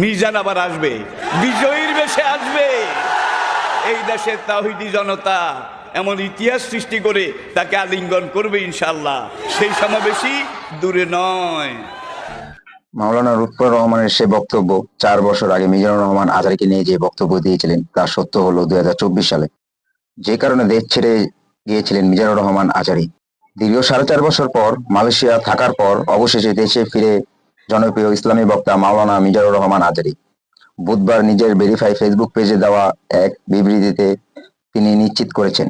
মিজান আবার আসবে, বিজয়ীর বেশে আসবে। এই দেশের তাহিদি জনতা এমন ইতিহাস সৃষ্টি করে তাকে আলিঙ্গন করবে ইনশাল্লাহ সেই সমাবেশই দূরে নয়। মাওলানা লুৎফর রহমানের সে বক্তব্য, চার বছর আগে মিজানুর রহমান আজারিকে নিয়ে যে বক্তব্য দিয়েছিলেন, তা সত্য হলো দুই হাজার চব্বিশ সালে। যে কারণে দেশ ছেড়ে গিয়েছিলেন মিজানুর রহমান আজারি। দীর্ঘ সাড়ে চার বছর পর মালয়েশিয়া থাকার পর অবশেষে দেশে ফিরে জনপ্রিয় ইসলামী বক্তা মাওলানা মিজানুর রহমান আজারি বুধবার নিজের ভেরিফাই ফেসবুক পেজে দেওয়া এক বিবৃতিতে তিনি নিশ্চিত করেছেন।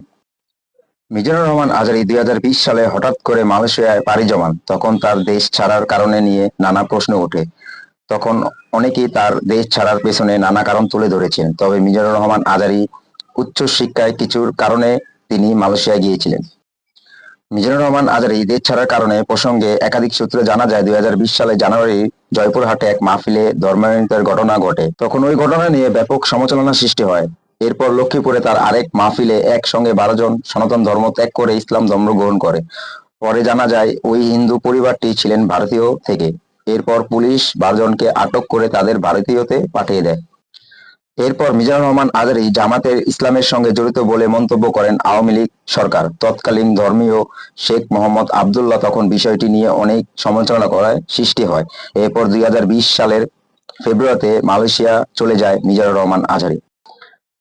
মিজানুর রহমান আজারি দুই সালে হঠাৎ করে মালয়েশিয়ায় পাড়ি জমান। তখন তার দেশ ছাড়ার কারণে নিয়ে নানা প্রশ্ন ওঠে। তখন অনেকেই তার দেশ ছাড়ার পেছনে নানা কারণ তুলে ধরেছেন। তবে মিজানুর রহমান আজারি উচ্চ শিক্ষায় কিছুর কারণে তিনি মালয়েশিয়ায় গিয়েছিলেন। মিজানুর রহমান আজারি দেশ ছাড়ার কারণে প্রসঙ্গে একাধিক সূত্রে জানা যায়, দুই সালে জানুয়ারি জয়পুরহাটে এক মাহফিলে ধর্মান্তরের ঘটনা ঘটে। তখন ওই ঘটনা নিয়ে ব্যাপক সমালোচনা সৃষ্টি হয়। এরপর লক্ষ্মীপুরে তার আরেক মাহফিলে একসঙ্গে বারো জন সনাতন ধর্ম ত্যাগ করে ইসলাম ধর্ম গ্রহণ করে। পরে জানা যায়, ওই হিন্দু পরিবারটি ছিলেন ভারতীয় থেকে। এরপর পুলিশ বারো জনকে আটক করে তাদের ভারতীয়তে পাঠিয়ে দেয়। এরপর মিজানুর রহমান আজারি জামাতের ইসলামের সঙ্গে জড়িত বলে মন্তব্য করেন আওয়ামী লীগ সরকার। তৎকালীন ধর্মীয় শেখ মোহাম্মদ আবদুল্লাহ তখন বিষয়টি নিয়ে অনেক সমালোচনা করায় সৃষ্টি হয়। এরপর দুই হাজার বিশ সালের ফেব্রুয়ারিতে মালয়েশিয়া চলে যায় মিজানুর রহমান আজারি।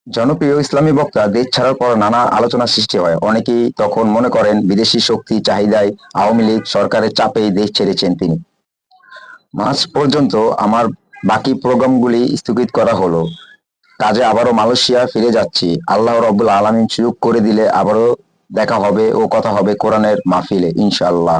জনপ্রিয় ইসলামী বক্তা, দেশ ছাড়ার পর নানা আলোচনা সৃষ্টি হয়। অনেকেই তখন মনে করেন বিদেশি শক্তি চাহিদায় আওয়ামী লীগ সরকারের চাপেই দেশ ছেড়েছেন তিনি। মার্চ পর্যন্ত আমার বাকি প্রোগ্রামগুলি স্থগিত করা হলো। কাজে আবারও মালয়েশিয়া ফিরে যাচ্ছি। আল্লাহ রবুল আলমিন সুযোগ করে দিলে আবারও দেখা হবে ও কথা হবে কোরআনের মাহফিলে, ইনশাআল্লাহ।